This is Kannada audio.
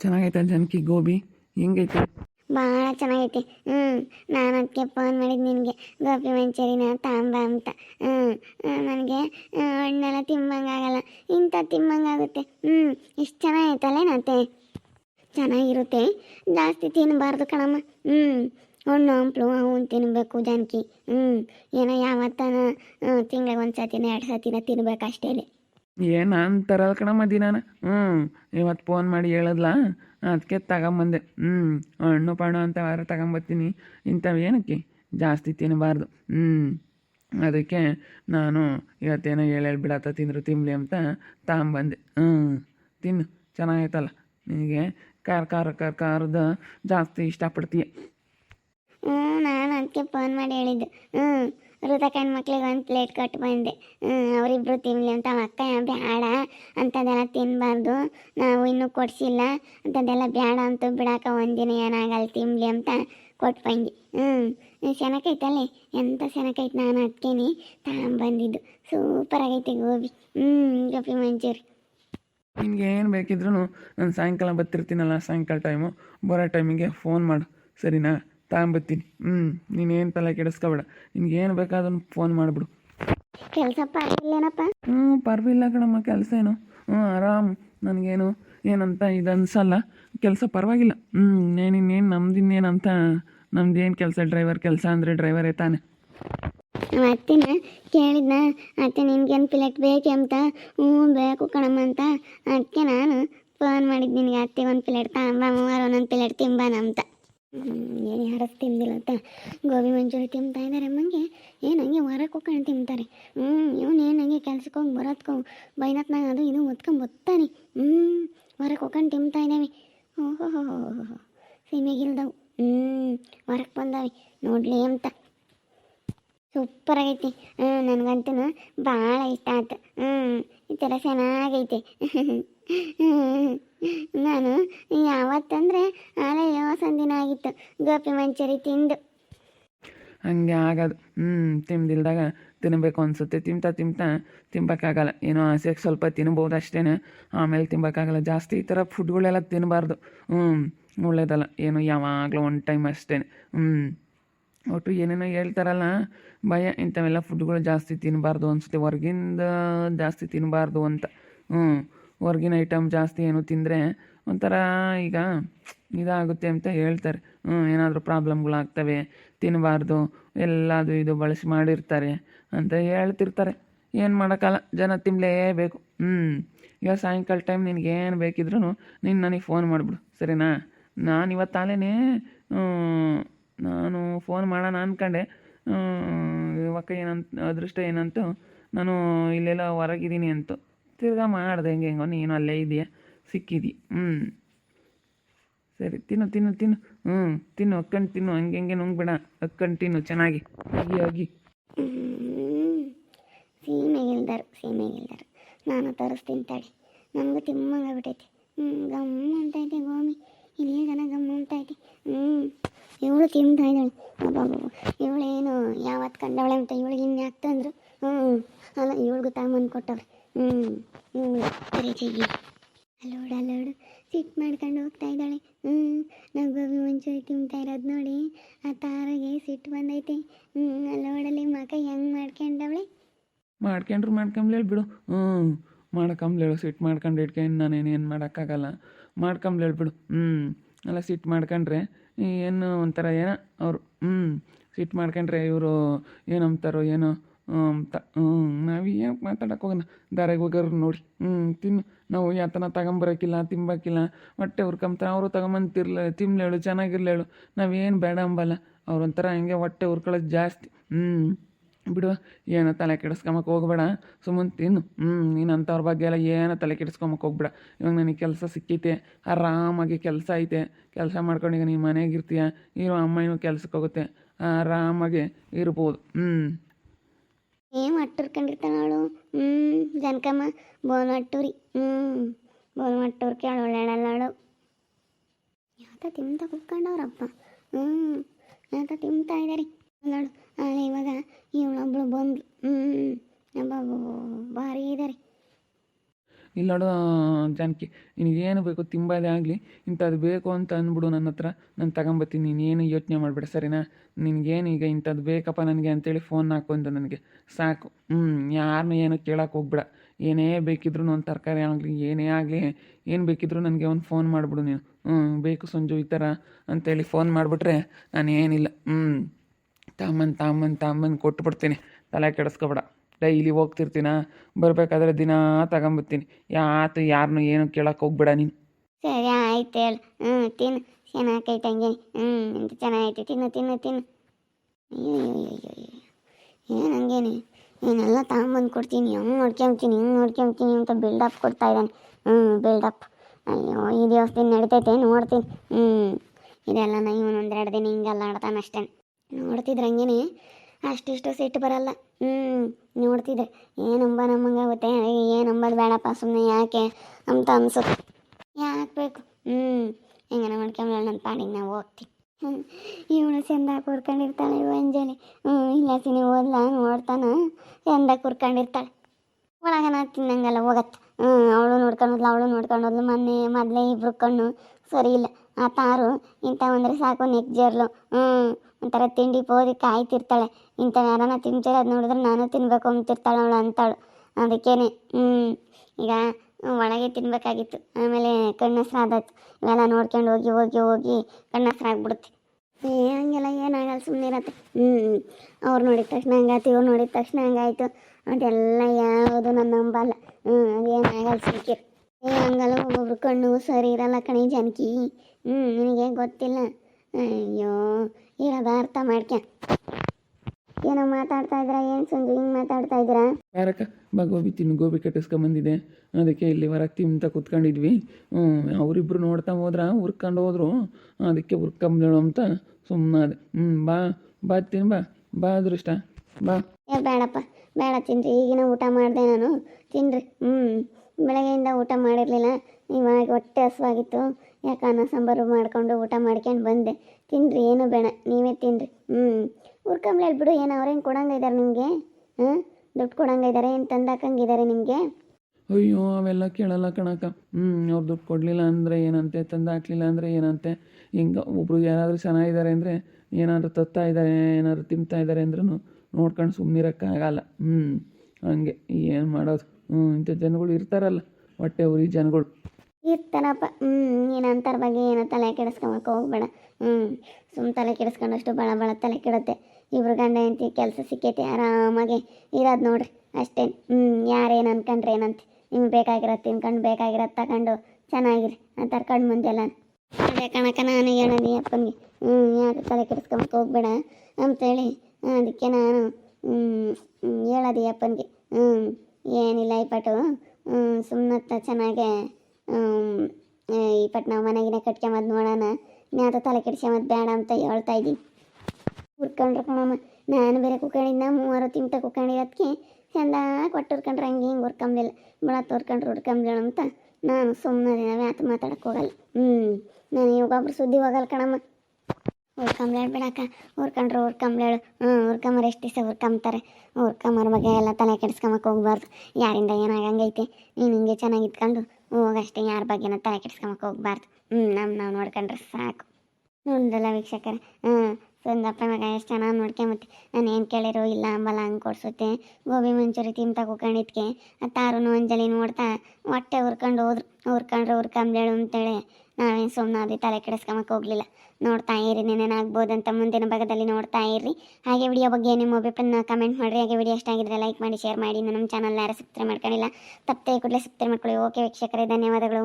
ಚೆನ್ನಾಗೈತೆ ಜನಕಿ ಗೋಬಿ? ಹೆಂಗೈತೆ? ಭಾಳ ಚೆನ್ನಾಗೈತೆ. ಹ್ಞೂ ನಾನು ಅದಕ್ಕೆ ಫೋನ್ ಮಾಡಿದ್ದು ನಿನಗೆ. ಗೋಬಿ ಮಂಚೂರಿನ, ತಾಂಬ ಅಂತ. ಹ್ಞೂ ನನಗೆ ಹಣ್ಣೆಲ್ಲ ತಿಂಬಂಗಾಗಲ್ಲ ಇಂಥ ತಿಂಬಂಗಾಗುತ್ತೆ ಹ್ಞೂ ಚೆನ್ನಾಗೈತಲ್ಲ ಚೆನ್ನಾಗೈತಲ್ಲೇನತ್ತೆ ಚೆನ್ನಾಗಿರುತ್ತೆ. ಜಾಸ್ತಿ ತಿನ್ನಬಾರ್ದು ಕಣಮ್ಮ. ಹ್ಞೂ ಹಣ್ಣು, ಹಂಪ್ಲು ಹೂ ತಿನ್ನಬೇಕು ಜಾನಕಿ. ಹ್ಞೂ ಏನೋ ಯಾವತ್ತನ ತಿಂಗಳಿಗೆ ಒಂದು ಸತಿನ ಎರಡು ಸತಿನ ತಿನ್ಬೇಕು ಏನು ನಾನು ತರಲ್ ಕಣಮ್ಮ ದಿನಾನ ಹ್ಞೂ ಇವತ್ತು ಫೋನ್ ಮಾಡಿ ಹೇಳದ್ಲಾ? ಅದಕ್ಕೆ ತಗೊಂಬಂದೆ. ಹ್ಞೂ ಹಣ್ಣು ಪಣ್ಣು ಅಂತ ವಾರ ತಗೊಂಬರ್ತೀನಿ ಇಂಥವು ಏನಕ್ಕೆ? ಜಾಸ್ತಿ ತಿನ್ನಬಾರ್ದು ಹ್ಞೂ ಅದಕ್ಕೆ ನಾನು ಇವತ್ತೇನೋ ಹೇಳಿ ಬಿಡತ್ತ ತಿಂದರು ತಿನ್ನಲಿ ಅಂತ ತಗೊಂಬಂದೆ. ಹ್ಞೂ ತಿನ್ನು. ಚೆನ್ನಾಗೈತಲ್ಲ? ನಿನಗೆ ಖಾರ ಖಾರ ಖಾರ ಖಾರದ ಜಾಸ್ತಿ ಇಷ್ಟಪಡ್ತೀಯ? ಹ್ಞೂ ನಾನು ಅದಕ್ಕೆ ಫೋನ್ ಮಾಡಿ ಹೇಳಿದ್ದು. ಹ್ಞೂ ಋತಕನ ಮಕ್ಳಿಗೆ ಒಂದು ಪ್ಲೇಟ್ ಕೊಟ್ಟು ಬಂದೆ. ಹ್ಞೂ ಅವರಿಬ್ರು ತಿನ್ನಲಿ ಅಂತ. ಅಕ್ಕ ಬೇಡ ಅಂಥದ್ದೆಲ್ಲ ತಿನ್ನಬಾರ್ದು ನಾವು ಇನ್ನೂ ಕೊಡಿಸಿಲ್ಲ. ಅಂಥದ್ದೆಲ್ಲ ಬೇಡ ಅಂತ ಬಿಡಾಕ ಒಂದಿನ ಏನಾಗಲ್ಲ ತಿನ್ನಲಿ ಅಂತ ಕೊಟ್ಟು ಬಂದು ಹ್ಞೂ ಸೆನಕೈತಲ್ಲಿ ಎಂಥ ಸೆನಕೈತೆ ನಾನು ಅದಕ್ಕೇನೆ ತಗೊಂಬಂದಿದ್ದು ಸೂಪರ್ ಆಗೈತೆ ಗೋಬಿ. ಹ್ಞೂ ಗೋಬಿ ಮಂಚೂರಿ. ನಿನಗೆ ಏನು ಬೇಕಿದ್ರೂ ನಾನು ಸಾಯಂಕಾಲ ಬರ್ತಿರ್ತೀನಲ್ಲ, ಸಾಯಂಕಾಲ ಟೈಮು ಬರೋ ಟೈಮಿಗೆ ಫೋನ್ ಮಾಡು. ಸರಿನಾ? ತಗೊಂಬರ್ತೀನಿ ಹ್ಞೂ ನೀನೇನು ತಲೆ ಕೆಡಿಸ್ಕೊಬೇಡ. ನಿನ್ಗೆ ಏನು ಬೇಕಾದ್ರೂ ಫೋನ್ ಮಾಡಿಬಿಡು. ಕೆಲಸ ಪಾಡಿಲ್ಲೇನಪ್ಪ ಹ್ಞೂ ಪರವಿಲ್ಲ ಕಣಮ್ಮ ಕೆಲಸ ಏನು? ಹ್ಞೂ ಆರಾಮ್. ನನಗೇನು ಏನಂತ ಇದು ಅನ್ಸಲ್ಲ ಕೆಲಸ ಪರವಾಗಿಲ್ಲ. ಹ್ಞೂ ಇನ್ನೇನು ನಮ್ದಿನ್ನೇನಂತ ನಮ್ದೇನು ಕೆಲಸ ಡ್ರೈವರ್ ಕೆಲಸ ಅಂದರೆ ಡ್ರೈವರೇ ತಾನೆ. ಅತ್ತೆನ ಕೇಳಿದ್ನ. ಅತ್ತೆ ನಿನ್ಗೇನು ಪ್ಲೇಟ್ ಬೇಕೆ ಅಂತ? ಹ್ಞೂ ಬೇಕು ಕಣಮ್ಮ ಅಂತ. ಅದಕ್ಕೆ ನಾನು ಫೋನ್ ಮಾಡಿದ್ದು ನಿನಗೆ ಅತ್ತೆ ಒಂದು ಪ್ಲೇಟ್ ತಾಂಬ ಮೂವರು ಒಂದೊಂದು ಪ್ಲೇಟ್ ತಿಂಬಾನ ಅಂತ ಏನು ಯಾರು ತಿಂದಿಲ್ಲ ಅಂತ. ಗೋಬಿ ಮಂಚೂರಿ ತಿಂತಾ ಇದ್ದಾರೆ ಅಮ್ಮಂಗೆ. ಏನು ಹಂಗೆ ಹೊರಗೆ ಹೋಗ್ಕೊಂಡು ತಿಂತಾರೆ. ಹ್ಞೂ ಇವನು ಏನು ಹಂಗೆ ಕೆಲ್ಸಕ್ಕೆ ಹೋಗಿ ಬರೋದ್ಕೊ ಬೈನತ್ನಾಗ ಅದು ಇದು ಒತ್ಕೊಂಡು ಬತ್ತಾನೆ ಹ್ಞೂ ಹೊರಗೆ ಹೋಗ್ಕೊಂಡು ತಿಂತಾ ಇದ್ದಾವೆ ಓಹೋ ಸೀಮೆಗಿಲ್ದವು. ಹ್ಞೂ ಹೊರಕ್ಕೆ ಬಂದಾವೆ. ನೋಡಲಿ ಅಂತ. ಸೂಪರ್ ಆಗೈತಿ. ಹ್ಞೂ ನನಗಂತೂ ಭಾಳ ಇಷ್ಟ ಆಯ್ತು ಹ್ಞೂ ಈ ಥರ ಚೆನ್ನಾಗೈತೆ. ನಾನು ಯಾವತ್ತಂದ್ರೆ ಅಲೆಯ ಯೋಸನ ದಿನ ಆಗಿತ್ತು. ಗೋಪಿ ಮಂಚರಿ ತಿಂದು. ಹಂಗೆ ಆಗೋದು. ಹ್ಞೂ ತಿಂದಿಲ್ದಾಗ ತಿನ್ನಬೇಕು ಅನಿಸುತ್ತೆ. ತಿಂತಾ ತಿಂತಾ ತಿನ್ಬೇಕಾಗಲ್ಲ ಏನೋ ಆಸೆಗೆ ಸ್ವಲ್ಪ ತಿನ್ಬೋದು ಅಷ್ಟೇ ಆಮೇಲೆ ತಿನ್ಬೇಕಾಗಲ್ಲ ಜಾಸ್ತಿ ಈ ಥರ ಫುಡ್ಗಳೆಲ್ಲ ತಿನ್ನಬಾರ್ದು ಹ್ಞೂ ಒಳ್ಳೇದಲ್ಲ. ಏನು ಯಾವಾಗಲೂ ಒನ್ ಟೈಮ್ ಅಷ್ಟೇ ಹ್ಞೂ ಒಟ್ಟು ಏನೇನೋ ಹೇಳ್ತಾರಲ್ಲ, ಭಯ, ಇಂಥವೆಲ್ಲ ಫುಡ್ಗಳು ಜಾಸ್ತಿ ತಿನ್ನಬಾರ್ದು ಅನಿಸುತ್ತೆ. ಹೊರಗಿಂದ ಜಾಸ್ತಿ ತಿನ್ನಬಾರ್ದು ಅಂತ. ಹ್ಞೂ ಹೊರ್ಗಿನ ಐಟಮ್ ಜಾಸ್ತಿ ಏನು ತಿಂದರೆ ಒಂಥರ ಈಗ ಇದಾಗುತ್ತೆ ಅಂತ ಹೇಳ್ತಾರೆ. ಹ್ಞೂ ಏನಾದರೂ ಪ್ರಾಬ್ಲಮ್ಗಳಾಗ್ತವೆ ತಿನ್ನಬಾರ್ದು ಎಲ್ಲದು ಇದು ಬಳಸಿ ಮಾಡಿರ್ತಾರೆ ಅಂತ ಹೇಳ್ತಿರ್ತಾರೆ. ಏನು ಮಾಡೋಕ್ಕಲ್ಲ ಜನ ತಿನ್ನಲೇಬೇಕು ಹ್ಞೂ ಈಗ ಸಾಯಂಕಾಲ ಟೈಮ್ ನಿನಗೆ ಏನು ಬೇಕಿದ್ರೂ ನೀನು ನನಗೆ ಫೋನ್ ಮಾಡಿಬಿಡು, ಸರಿನಾ? ನಾನು ಇವತ್ತಾಲೇ ನಾನು ಫೋನ್ ಮಾಡೋಣ ಅಂದ್ಕೊಂಡೆ ಇವಾಗ ಏನಂತ, ಅದೃಷ್ಟ ಏನಂತೂ, ನಾನು ಇಲ್ಲೆಲ್ಲ ಹೊರಗಿದ್ದೀನಿ ಅಂತು. ತಿರ್ಗಾ ಮಾಡಿದೆ ಹೆಂಗೆ ಹೆಂಗೋ, ನೀನು ಅಲ್ಲೇ ಇದೆಯಾ, ಸಿಕ್ಕಿದಿ. ಹ್ಞೂ ಸರಿ, ತಿನ್ನು ತಿನ್ನು ತಿನ್ನು. ಹ್ಞೂ ತಿನ್ನು ಅಕ್ಕಂಡು ತಿನ್ನು, ಹಂಗೆ ಹಂಗೆ ನುಂಗ್ಬೇಡ. ಅಕ್ಕಂಡು ತಿನ್ನು, ಚೆನ್ನಾಗಿ. ಹೋಗಿ ಹೋಗಿ ಸೀಮೆಗಿಲ್ದರು ನಾನು ತರಿಸ್ತೀನಿ ತಾಳಿ ನನಗೂ ತಿಮ್ಮಂಗಾಗ್ಬಿಟ್ಟೈತಿ ಹ್ಞೂ ಗಮ್ಮ ಅಂತೈತೆ ಗೋಮಿ. ಇಲ್ಲಿ ಜನ ಗಮ್ಮ ಅಂತೈತಿ ಹ್ಞೂ ಇವಳು ತಿಂತಾ ಇದ್ದಾಳೆ. ಅಬ್ಬಬ್ಬ ಇವಳೇನು ಯಾವತ್ತು ಕಂಡವಳೆ ಅಂತ ಇವಳಿಗೆ ಇನ್ನು ಯಾಕೆ ಹ್ಞೂ ಅಲ್ಲ, ಇವಳಿಗೂ ತಗೊಂಬಂದು ಕೊಟ್ಟವ್ರೆ ಹ್ಞೂ ಹ್ಞೂ ಅಲೋಡ್ ಅಲ್ಲೋಡು ಸಿಟ್ಟು ಮಾಡ್ಕೊಂಡು ಹೋಗ್ತಾ ಇದ್ದಾಳೆ. ಹ್ಞೂ ನಾವು ಗೋಬಿ ಮಂಚೂರಿ ತಿಂತಾ ಇರೋದು ನೋಡಿ. ಆ ತಾರಿಗೆ ಸಿಟ್ಟು ಬಂದೈತೆ. ಹ್ಞೂ ಅಲ್ಲೋಡಲ್ಲಿ ಮಕ ಹೆಂಗೆ ಮಾಡ್ಕೊಂಡವಳೆ? ಮಾಡ್ಕೊಂಡ್ರು ಮಾಡ್ಕೊಂಬ್ಲೇಳು ಬಿಡು. ಹ್ಞೂ ಮಾಡ್ಕೊಂಬ್ಲೇಳು ಸಿಟ್ಟು ಮಾಡ್ಕೊಂಡು ಇಟ್ಕೊಂಡು ನಾನು ಏನು ಮಾಡೋಕ್ಕಾಗಲ್ಲ. ಮಾಡ್ಕೊಂಬ್ಲೇಳು ಬಿಡು. ಹ್ಞೂ ಅಲ್ಲ ಸಿಟ್ಟು ಮಾಡ್ಕೊಂಡ್ರೆ ಏನು ಒಂಥರ ಏನೋ ಅವರು. ಹ್ಞೂ ಸಿಟ್ಟು ಮಾಡ್ಕೊಂಡ್ರೆ ಇವರು ಏನಂತಾರೋ ಏನೋ ಅಂತ ಹ್ಞೂ ನಾವು ಏನು ಮಾತಾಡಕ್ಕೆ ಹೋಗೋಣ ದಾರಿಗೆ ಹೋಗೋರು ನೋಡಿ ಹ್ಞೂ ತಿನ್ನು. ನಾವು ಯಾತನ ತಗೊಂಬರಕ್ಕಿಲ್ಲ ಮತ್ತೆ ಹೊಟ್ಟೆ ಹುರ್ಕೊಂಬ್ತಾರೆ ಅವರು ತಗೊಂಬಂತಿರ್ಲ, ತಿನ್ಲೇಳು, ಚೆನ್ನಾಗಿರ್ಲೇಳು. ನಾವೇನು ಬೇಡ ಅಂಬಲ್ಲ. ಅವ್ರೊಂಥರ ಹಂಗೆ ಹೊಟ್ಟೆ ಉರ್ಕೊಳ್ಳೋದು ಜಾಸ್ತಿ. ಹ್ಞೂ ಬಿಡು. ಏನು ತಲೆ ಕೆಡಿಸ್ಕೊಂಬಕ್ಕೆ ಹೋಗ್ಬೇಡ. ಸುಮ್ಮನೆ ತಿನ್ನು. ಹ್ಞೂ ನೀನು ಅಂಥವ್ರ ಬಗ್ಗೆ ಎಲ್ಲ ಏನು ತಲೆ ಕೆಡಿಸ್ಕೊಂಬಕ್ಕೆ ಹೋಗ್ಬೇಡ. ಇವಾಗ ನನಗೆ ಕೆಲಸ ಸಿಕ್ಕೈತೆ. ಆರಾಮಾಗಿ ಕೆಲಸ ಐತೆ. ಕೆಲಸ ಮಾಡ್ಕೊಂಡು ಈಗ ನೀನು ಮನೆಗೆ ಇರ್ತೀಯ. ಇರೋ ಅಮ್ಮನೂ ಕೆಲ್ಸಕ್ಕೆ ಹೋಗುತ್ತೆ. ಆರಾಮಾಗಿ ಇರ್ಬೋದು. ಹ್ಞೂ ಏನು ಅಟ್ಟುರ್ಕೊಂಡಿರ್ತಾನೆ ಅವಳು? ಹ್ಞೂ ಜನಕಮ್ಮ ಬೋನ್ ಅಟ್ಟೂರಿ. ಹ್ಞೂ ಬೋನ್ ಅಟ್ಟೂರ್ ಕೇಳೋಳಲ್ಲ ಅವಳು. ಯಾತ ತಿಂತ ಕುತ್ಕೊಂಡವ್ರಪ್ಪ? ಹ್ಞೂ ಯಾತ ತಿಂತಾ ಇದ್ದಾರೆ ನೋಡು ಇವಾಗ ಇವಳೊಬ್ಳು ಬಂದ್ಲು. ಹ್ಞೂ ಅಬ್ಬಬ್ಬ ಇಲ್ಲೋಡು ಜಾನಕಿ, ನಿನಗೇನು ಬೇಕು, ತಿಂಬದೇ ಆಗಲಿ, ಇಂಥದ್ದು ಬೇಕು ಅಂತ ಅಂದ್ಬಿಡು ನನ್ನ ಹತ್ರ. ನಾನು ತಗೊಂಬತ್ತೀನಿ ನೀನು ಏನು ಯೋಚನೆ ಮಾಡಬೇಡ, ಸರಿನಾ? ನಿನಗೇನು ಈಗ ಇಂಥದ್ದು ಬೇಕಪ್ಪ ನನಗೆ ಅಂತೇಳಿ ಫೋನ್ ಹಾಕೊಂದು ನನಗೆ. ಸಾಕು. ಹ್ಞೂ ಯಾರನ್ನ ಏನು ಕೇಳೋಕೆ ಹೋಗ್ಬೇಡ. ಏನೇ ಬೇಕಿದ್ರು ಒಂದು ತರಕಾರಿ ಆಗಲಿ, ಏನೇ ಆಗಲಿ, ಏನು ಬೇಕಿದ್ರು ನನಗೆ ಒಂದು ಫೋನ್ ಮಾಡಿಬಿಡು ನೀನು. ಹ್ಞೂ ಬೇಕು ಸಂಜು ಈ ಥರ ಅಂತೇಳಿ ಫೋನ್ ಮಾಡಿಬಿಟ್ರೆ ನಾನು ಏನಿಲ್ಲ ಹ್ಞೂ ತಾಮನ್ ತಾಮನ್ ತಾಮನ್ ಕೊಟ್ಬಿಡ್ತೀನಿ. ತಲೆ ಕೆಡಿಸ್ಕೊಬೇಡ. ಡೈಲಿ ಹೋಗ್ತಿರ್ತೀನ? ಬರಬೇಕಾದ್ರೆ ದಿನ ತಗೊಂಬತ್ತೀನಿ. ಯಾತು ಯಾರನ್ನೂ ಏನು ಕೇಳಕ್ಕೆ ಹೋಗ್ಬೇಡ ನೀನು. ಸರಿ, ಆಯ್ತು ಹೇಳು. ಹ್ಞೂ ತಿನ್ನು. ಚೆನ್ನಾಗೈತೆ ಹಂಗೆ? ಹ್ಞೂ ಅಂತ ಚೆನ್ನಾಗೈತೆ? ತಿನ್ನು ತಿನ್ನು ತಿನ್ನು. ಏನು ಹಂಗೇನೆ ನೀನೆಲ್ಲ ತಗೊಂಬಂದು ಕೊಡ್ತೀನಿ ಹಂಗೆ ನೋಡ್ಕೊಂತೀನಿ ಹಿಂಗೆ ನೋಡ್ಕೊಂತೀನಿ ಅಂತ ಬಿಲ್ಡಪ್ ಕೊಡ್ತಾ ಇದ್ದಾನೆ ಹ್ಞೂ ಬಿಲ್ಡಪ್ ಅಯ್ಯೋ ಈ ದೇವಸ್ಥಾನ ನಡಿತೈತೆ ನೋಡ್ತೀನಿ ಹ್ಞೂ ಇದೆಲ್ಲ ನಾ ಇವನು ಒಂದೆರಡು ದಿನ ಹಿಂಗೆಲ್ಲ ಆಡ್ತಾನೆ ಅಷ್ಟೇ ಹಂಗೇನೆ ಅಷ್ಟಿಷ್ಟು ಸಿಟ್ಟು ಬರಲ್ಲ. ಹ್ಞೂ ನೋಡ್ತಿದ್ರೆ ಏನಂಬ ನಮ್ಮಂಗಾಗುತ್ತೆ ಏನಂಬದು ಬೇಡಪ್ಪ ಸುಮ್ಮನೆ ಯಾಕೆ ಅಂತ ಅನ್ಸುತ್ತೆ. ಯಾಕೆ ಬೇಕು? ಹ್ಞೂ ಹೆಂಗನ ಮಾಡ್ಕೊಂಬಳ ನನ್ನ ಪಾಡಿಗೆ ನಾವು ಹೋಗ್ತೀವಿ. ಇವಳು ಚಂದ ಕೂರ್ಕೊಂಡಿರ್ತಾಳೆ, ಇವ ಅಂಜಲಿ. ಹ್ಞೂ ಇಲ್ಲ ಸಿನಿ ಓದ್ಲ, ನೋಡ್ತಾನ? ಚಂದ ಕೂರ್ಕೊಂಡಿರ್ತಾಳೆ. ಒಳಗೆ ನಾ ತಿನ್ನಂಗಲ್ಲ, ಹೋಗತ್ತೆ. ಹ್ಞೂ ಅವಳು ನೋಡ್ಕೊಂಡೋದ್ಲು ಅವಳು ನೋಡ್ಕೊಂಡೋದ್ಲು ಮೊನ್ನೆ, ಮೊದಲೇ ಇಬ್ರು ಕಣ್ಣು ಸರಿ ಇಲ್ಲ. ಆ ತಾರು ಇಂಥವಂದ್ರೆ ಸಾಕು ನೆಕ್ ಜರ್ಲು ಹ್ಞೂ ಒಂಥರ ತಿಂಡಿ ಪೋದಿ ಕಾಯ್ತಿರ್ತಾಳೆ ಇಂಥ ಯಾರನ್ನ ತಿಂತಾರೆ ಅದು ನೋಡಿದ್ರೆ ನಾನು ತಿನ್ಬೇಕು ಅಂತಿರ್ತಾಳೆ ಅವಳು ಅಂತಾಳು. ಅದಕ್ಕೇನೆ ಹ್ಞೂ ಈಗ ಒಳಗೆ ತಿನ್ಬೇಕಾಗಿತ್ತು. ಆಮೇಲೆ ಕಣ್ಣಸ್ರಾದಾಯ್ತು ಇವೆಲ್ಲ ನೋಡ್ಕೊಂಡು ಹೋಗಿ ಹೋಗಿ ಹೋಗಿ ಕಣ್ಣಸ್ರಾಗ್ಬಿಡುತ್ತೆ ಏ, ಹಂಗೆಲ್ಲ ಏನಾಗಲ್ಲ ಸುಮ್ಮನೆ ಇರತ್ತೆ. ಹ್ಞೂ ಅವ್ರು ನೋಡಿದ ತಕ್ಷಣ ಹಂಗಾಯ್ತು, ಇವ್ರು ನೋಡಿದ ತಕ್ಷಣ ಹಂಗಾಯ್ತು. ಅದೆಲ್ಲ ಯಾವುದು ನನ್ನ ನಂಬಲ್ಲ. ಹ್ಞೂ ಅದೇನಾಗಲ್ಲ ಸುಮ್ಕಿರು ಏ, ಹಂಗಲ್ಲ, ಒಬ್ಬೊಬ್ರು ಕಣ್ಣು ಸರಿ ಇರಲ್ಲ ಕಣಿ ಜಾನಕಿ. ಹ್ಞೂ ನಿನಗೆ ಗೊತ್ತಿಲ್ಲ. ಅಯ್ಯೋ ಇರೋದ ಅರ್ಥ ಮಾಡ್ಕ. ಏನೋ ಮಾತಾಡ್ತಾ ಇದ್ದೀರಾ? ಏನು ಸಂಜು ಹಿಂಗೆ ಮಾತಾಡ್ತಾ ಇದ್ದೀರಾ? ಬಾರಕ್ಕ ಬಾ ಗೋಬಿ ತಿನ್ನು. ಗೋಬಿ ಕಟ್ಟಿಸ್ಕೊಂಬಂದಿದೆ ಅದಕ್ಕೆ ಇಲ್ಲಿ ಹೊರಗೆ ತಿಂತ ಕೂತ್ಕೊಂಡಿದ್ವಿ. ಹ್ಞೂ ಅವರಿಬ್ರು ನೋಡ್ತಾ ಹೋದ್ರ ಹುರ್ಕೊಂಡು ಹೋದ್ರು. ಅದಕ್ಕೆ ಹುರ್ಕೊಂಬಳು ಅಂತ ಸುಮ್ಮನೆ ಹ್ಞೂ ಬಾ ಬಾ ತಿನ್ ಬಾ. ಬಾ ಅದೃಷ್ಟ. ಬಾ. ಏ ಬೇಡಪ್ಪ ಬೇಡ ತಿನ್ರಿ. ಈಗಿನ ಊಟ ಮಾಡಿದೆ ನಾನು. ತಿನ್ರಿ. ಹ್ಞೂ ಬೆಳಗ್ಗೆಯಿಂದ ಊಟ ಮಾಡಿರಲಿಲ್ಲ. ಇವಾಗ ಹೊಟ್ಟೆ ಹಸುವಾಗಿತ್ತು. ಯಾಕೆ ಅನ್ನ ಸಾಂಬಾರು ಮಾಡಿಕೊಂಡು ಊಟ ಮಾಡ್ಕೊಂಡು ಬಂದೆ? ತಿನ್ರಿ, ಏನು ಬೇಡ, ನೀವೇ ತಿನ್ರಿ. ಹ್ಞೂ ಹುರ್ಕೊಂಬ್ಲೇಳ್ ಹೇಳ್ಬಿಡು ಏನು ಅವ್ರೇನು ಕೊಡಂಗಿದ್ದಾರೆ ನಿಮಗೆ? ಹಾಂ? ದುಡ್ಡು ಕೊಡಂಗಿದ್ದಾರೆ ಏನು ತಂದಾಕಂಗಿದ್ದಾರೆ ನಿಮಗೆ? ಅಯ್ಯೋ, ಅವೆಲ್ಲ ಕೇಳಲ್ಲ ಕಣಕ್ಕ. ಹ್ಞೂ ಅವ್ರು ದುಡ್ಡು ಕೊಡಲಿಲ್ಲ ಅಂದರೆ ಏನಂತೆ ತಂದು ಹಾಕ್ಲಿಲ್ಲ ಅಂದರೆ ಏನಂತೆ? ಹಿಂಗೆ ಒಬ್ರು ಯಾರಾದರೂ ಚೆನ್ನಾಗಿದ್ದಾರೆ ಅಂದರೆ ಏನಾದರೂ ತತ್ತಾ ಇದ್ದಾರೆ ಏನಾದ್ರು ತಿಂತಾ ಇದ್ದಾರೆ ಅಂದ್ರೂ ನೋಡ್ಕೊಂಡು ಸುಮ್ಮನಿರೋಕ್ಕಾಗಲ್ಲ ಹ್ಞೂ ಹಂಗೆ ಏನು ಮಾಡೋದು? ಹ್ಞೂ ಇಂಥ ಜನಗಳು ಇರ್ತಾರಲ್ಲ, ಹೊಟ್ಟೆ ಊರಿ ಜನಗಳು. ಇರ್ತಾರಪ್ಪ ಹ್ಞೂ ನೀನು ಅಂತರ ಬಗ್ಗೆ ಏನೋ ತಲೆ ಕೆಡಿಸ್ಕೊಂಬಕ್ಕೆ ಹೋಗ್ಬೇಡ. ಹ್ಞೂ ಸುಮ್ಮ ತಲೆ ಕೆಡಿಸ್ಕೊಂಡಷ್ಟು ಭಾಳ ಭಾಳ ತಲೆ ಕೆಡುತ್ತೆ. ಇಬ್ರು ಗಂಡ ಹೆಂಡತಿ ಕೆಲಸ ಸಿಕ್ಕೈತಿ ಆರಾಮಾಗಿ ಇರೋದು ನೋಡ್ರಿ ಅಷ್ಟೇ. ಹ್ಞೂ ಯಾರೇನು ಅನ್ಕೊಂಡ್ರೆ ಏನಂತೆ? ನಿಮ್ಗೆ ಬೇಕಾಗಿರೋದು ತಿನ್ಕೊಂಡು ಬೇಕಾಗಿರೋದು ತಗೊಂಡು ಚೆನ್ನಾಗಿರಿ ಅಂತ ಕಣ್ಣು ಮುಂದೆ ಎಲ್ಲ ಅದೇ ಕಣಕ ನಾನು ಹೇಳೋದು ಅಪ್ಪನಿಗೆ. ಹ್ಞೂ ಯಾರು ತಲೆ ಕೆಡಿಸ್ಕೊಂಬಕ್ಕೆ ಹೋಗ್ಬೇಡ ಅಂತೇಳಿ ಅದಕ್ಕೆ ನಾನು ಹ್ಞೂ ಹೇಳೋದು ಅಪ್ಪನಿಗೆ. ಹ್ಞೂ ಏನಿಲ್ಲ ಈ ಪಟು. ಸುಮ್ಮನತ್ತ ಚೆನ್ನಾಗೆ ಹ್ಮ್, ಈ ಪಟ್ ನಾವು ಮನೆಗಿನ ಕಟ್ಕೊಂಬಂದು ನೋಡೋಣ. ನ್ಯಾತ ತಲೆ ಕೆಡ್ಸ್ಕೊಂಬದು ಬೇಡ ಅಂತ ಹೇಳ್ತಾ ಇದ್ದೀನಿ. ಹುರ್ಕೊಂಡ್ರೆ ಕಣಮ್ಮ. ನಾನು ಬೇರೆ ಕುಕ್ಕಣಿಂದ ಮೂವರು ತಿಂಟ ಕುಕ್ಕಣಿರೋದಕ್ಕೆ ಚಂದ ಕೊಟ್ಟು ಹುರ್ಕೊಂಡ್ರೆ ಹಂಗೆ ಹಿಂಗೆ ಹುರ್ಕೊಂಬಿಲ್ಲ ಭಾಳ ತೋರ್ಕೊಂಡ್ರೆ ಹುರ್ಕೊಂಬಿಲ್ಲ ಅಂತ ನಾನು ಸುಮ್ಮನೆ ವ್ಯಾತ ಮಾತಾಡಕ್ಕೆ ಹೋಗಲ್ಲ. ಹ್ಞೂ ನಾನು ಇವಾಗೊಬ್ರು ಸುದ್ದಿ ಹೋಗಲ್ಲ ಕಣಮ್ಮ. ಹುರ್ಕೊಂಬ್ಲೇಳು ಬಿಡಕ್ಕ. ಹುರ್ಕೊಂಡ್ರು ಹುರ್ಕೊಂಬ್ಲೇಳು ಹ್ಞೂ ಹುರ್ಕೊಂಬರು ಎಷ್ಟು ದಿವಸ ಹುರ್ಕೊಂಬ್ತಾರೆ ಕಮ್ಮರ ಬಗ್ಗೆ ಎಲ್ಲ ತಲೆ ಕೆಡಿಸ್ಕೊಂಬಕ್ಕೆ ಹೋಗ್ಬಾರ್ದು. ಯಾರಿಂದ ಏನಾಗಂಗೈತೆ? ನೀನು ಹಿಂಗೆ ಚೆನ್ನಾಗಿ ಇಟ್ಕೊಂಡು ಹೋಗಷ್ಟೇ ಯಾರ ಬಗ್ಗೆನ ತಲೆ ಕೆಡ್ಸ್ಕೊಂಬಕ್ಕೆ ಹೋಗ್ಬಾರ್ದು. ಹ್ಞೂ ನಮ್ಮ ನಾವು ನೋಡ್ಕೊಂಡ್ರೆ ಸಾಕು. ನೋಡಿದಲ್ಲ ವೀಕ್ಷಕರೇ. ಹ್ಞೂ ಸುಂದಪ್ಪ ಮಗ, ಎಷ್ಟು ಚೆನ್ನಾಗಿ ನೋಡ್ಕೊಂಬತ್ತೆ ನಾನು ಏನು ಕೇಳಿರೋ ಇಲ್ಲ ಅಂಬಲ್ಲ ಹಂಗೆ ಕೊಡ್ಸುತ್ತೆ. ಗೋಬಿ ಮಂಚೂರಿ ತಿಂತ ಕುಕಂಡಿದ್ಕೆ ಆ ತಾರುನು ಅಂಜಲಿ ನೋಡ್ತಾ ಹೊಟ್ಟೆ ಹುರ್ಕೊಂಡು ಹೋದ್ರು. ಹುರ್ಕೊಂಡ್ರೆ ಹುರ್ಕೊಂಬೇಳು ಅಂತೇಳಿ. ನಾವೇನು ಸುಮ್ಮನೆ ಅದೇ ತಲೆ ಕೆಡಿಸ್ಕೊಂಬಕ್ಕೆ ಹೋಗಲಿಲ್ಲ. ನೋಡ್ತಾ ಇರಿ ಅಂತ ಮುಂದಿನ ಭಾಗದಲ್ಲಿ ನೋಡ್ತಾ ಇರ್ರಿ. ಹಾಗೆ ವಿಡಿಯೋ ಬಗ್ಗೆ ನಿಮ್ಮ ಅಭಿಪ್ರಾಯನ ಕಮೆಂಟ್ ಮಾಡಿರಿ. ಹಾಗೆ ವಿಡಿಯೋ ಇಷ್ಟ ಆಗಿದ್ರೆ ಲೈಕ್ ಮಾಡಿ ಶೇರ್ ಮಾಡಿ. ನಮ್ಮ ಚಾನಲ್ ಯಾರು ಸಬ್ಸ್ಕ್ರೈಬ್ ಮಾಡ್ಕೊಂಡಿಲ್ಲ, ತಪ್ಪದೆ ಕೂಡಲೇ ಸಬ್ಸ್ಕ್ರೈಬ್ ಮಾಡ್ಕೊಳ್ಳಿ. ಓಕೆ ವೀಕ್ಷಕರೇ, ಧನ್ಯವಾದಗಳು.